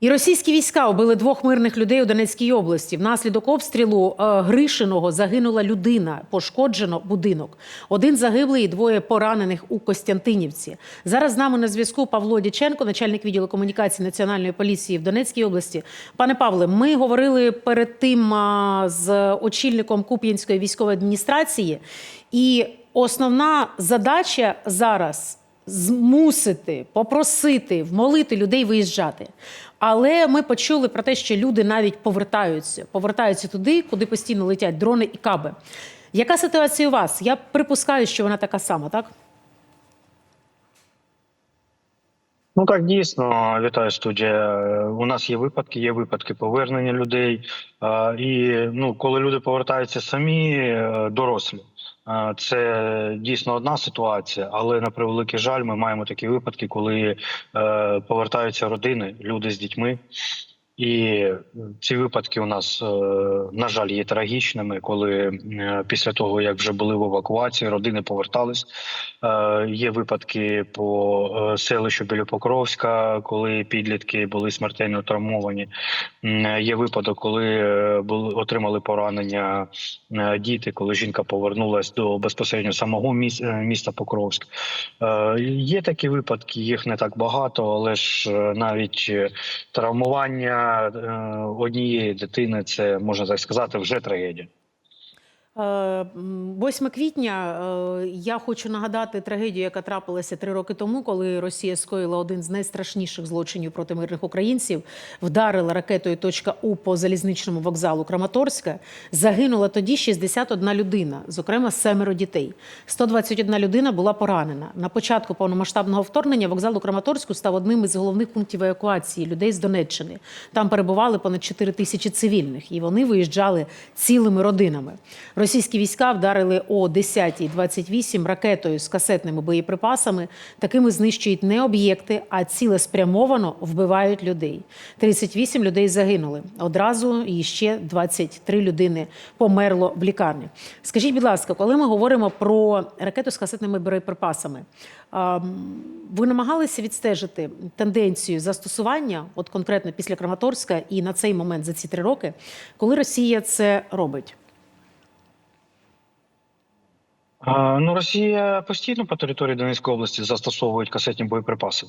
І російські війська убили двох мирних людей у Донецькій області. Внаслідок обстрілу е, Гришиного загинула людина, пошкоджено будинок. Один загиблий і двоє поранених у Костянтинівці. Зараз з нами на зв'язку Павло Дяченко, начальник відділу комунікації Національної поліції в Донецькій області. Пане Павле, ми говорили перед тим з очільником Куп'янської військової адміністрації, і основна задача зараз змусити, попросити, вмолити людей виїжджати. Але ми почули про те, що люди навіть повертаються, повертаються туди, куди постійно летять дрони і каби. Яка ситуація у вас? Я припускаю, що вона така сама, так? Ну так дійсно вітаю студія. У нас є випадки, є випадки повернення людей. І ну, коли люди повертаються самі, е, дорослі, це дійсно одна ситуація. Але на превеликий жаль, ми маємо такі випадки, коли е, повертаються родини, люди з дітьми. І ці випадки у нас, е, на жаль, є трагічними, коли після того, як вже були в евакуації, родини повертались. Е, Є випадки по е, селищу біля Покровська, коли підлітки були смертельно травмовані. Є випадок, коли отримали поранення діти, коли жінка повернулась до безпосередньо самого міс- міста Покровськ. Є такі випадки, їх не так багато, але ж навіть травмування е, однієї дитини це можна так сказати вже трагедія. Е, 8 квітня е, я хочу нагадати трагедію, яка трапилася три роки тому, коли Росія скоїла один з найстрашніших злочинів проти мирних українців, вдарила ракетою точка «У» по залізничному вокзалу Краматорська. Загинула тоді 61 людина, зокрема семеро дітей. 121 людина була поранена. На початку повномасштабного вторгнення вокзал у Краматорську став одним із головних пунктів евакуації людей з Донеччини. Там перебували понад 4 тисячі цивільних, і вони виїжджали цілими родинами. Російські війська вдарили о 10.28 ракетою з касетними боєприпасами. Такими знищують не об'єкти, а цілеспрямовано вбивають людей. 38 людей загинули. Одразу і ще 23 людини померло в лікарні. Скажіть, будь ласка, коли ми говоримо про ракету з касетними боєприпасами, ви намагалися відстежити тенденцію застосування, от конкретно після Краматорська, і на цей момент за ці три роки, коли Росія це робить? А, Ну, Росія постійно по території Донецької області застосовують касетні боєприпаси.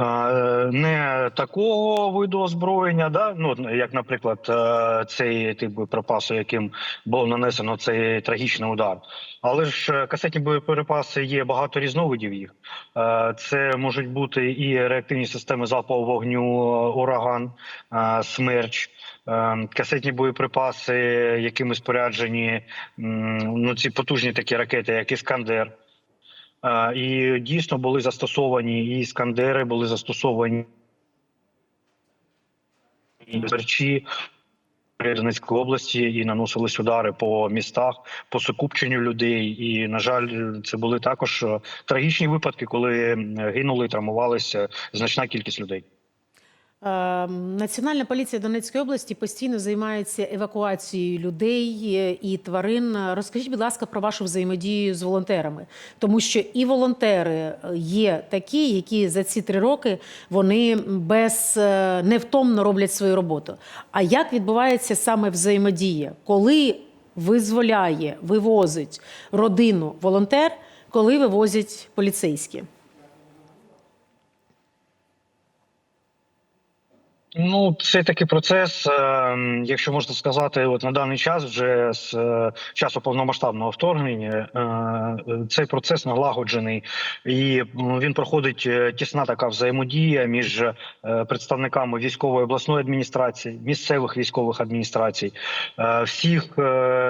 Е, Не такого виду озброєння, да? ну, як, наприклад, е, цей тип боєприпасу, яким було нанесено цей трагічний удар. Але ж е, касетні боєприпаси є багато різновидів їх. Це можуть бути і реактивні системи залпового вогню, ураган, смерч. Касетні боєприпаси, якими споряджені ну, ці потужні такі ракети, як Іскандер. І дійсно були застосовані і іскандери, були застосовані і берчі Донецької області і наносились удари по містах, по сукупченню людей. І на жаль, це були також е, трагічні випадки, коли гинули і травмувалися значна кількість людей. Е, Національна поліція Донецької області постійно займається евакуацією людей е, і тварин. Розкажіть, будь ласка, про вашу взаємодію з волонтерами, тому що і волонтери е, є такі, які за ці три роки вони без е, невтомно роблять свою роботу. А як відбувається саме взаємодія, коли визволяє, вивозить родину волонтер, коли вивозять поліцейські? Ну, це такий процес, е, якщо можна сказати, от на даний час, вже з е, часу повномасштабного вторгнення, е, цей процес налагоджений, і він проходить е, тісна така взаємодія між представниками військової обласної адміністрації, місцевих військових адміністрацій, всіх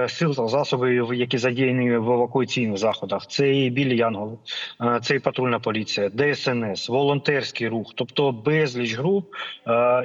сил та засобів, які задіяні в евакуаційних заходах. Це і білі янголи, це і патрульна поліція, ДСНС, волонтерський рух, тобто безліч груп.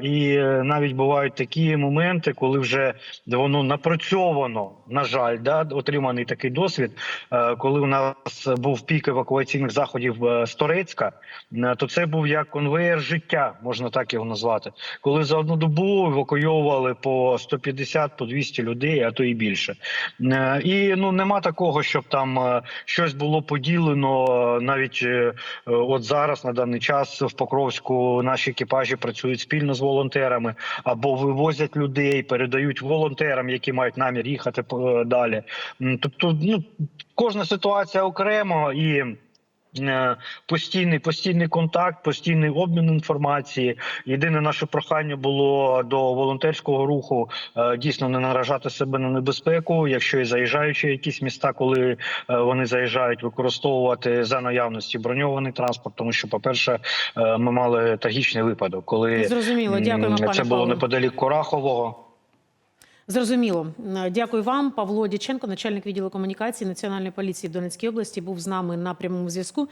Е, І навіть бувають такі моменти, коли вже воно напрацьовано, на жаль, да, отриманий такий досвід. Е, Коли у нас був пік евакуаційних заходів е, з Торецька, е, то це був як конвеєр життя, можна так його назвати. Коли за одну добу евакуйовували по 150 по 200 людей, а то і більше. Е, І ну нема такого, щоб там е, щось було поділено е, навіть е, е, от зараз на даний час в Покровську наші екіпажі працюють спільно з волонтерами. Волонтерами, або вивозять людей, передають волонтерам, які мають намір їхати е, далі. Тобто, ну кожна ситуація окремо і. Е, Постійний постійний контакт, постійний обмін інформації. Єдине наше прохання було до волонтерського руху е, дійсно не наражати себе на небезпеку, якщо і заїжджаючи в якісь міста, коли е, вони заїжджають, використовувати за наявності броньований транспорт. Тому що, по перше, ми мали трагічний випадок, коли Зрозуміло. Дякуємо, пане це було Павло. неподалік Корахового. Зрозуміло. Е, Дякую вам. Павло Дяченко, начальник відділу комунікації Національної поліції в Донецькій області, був з нами на прямому зв'язку.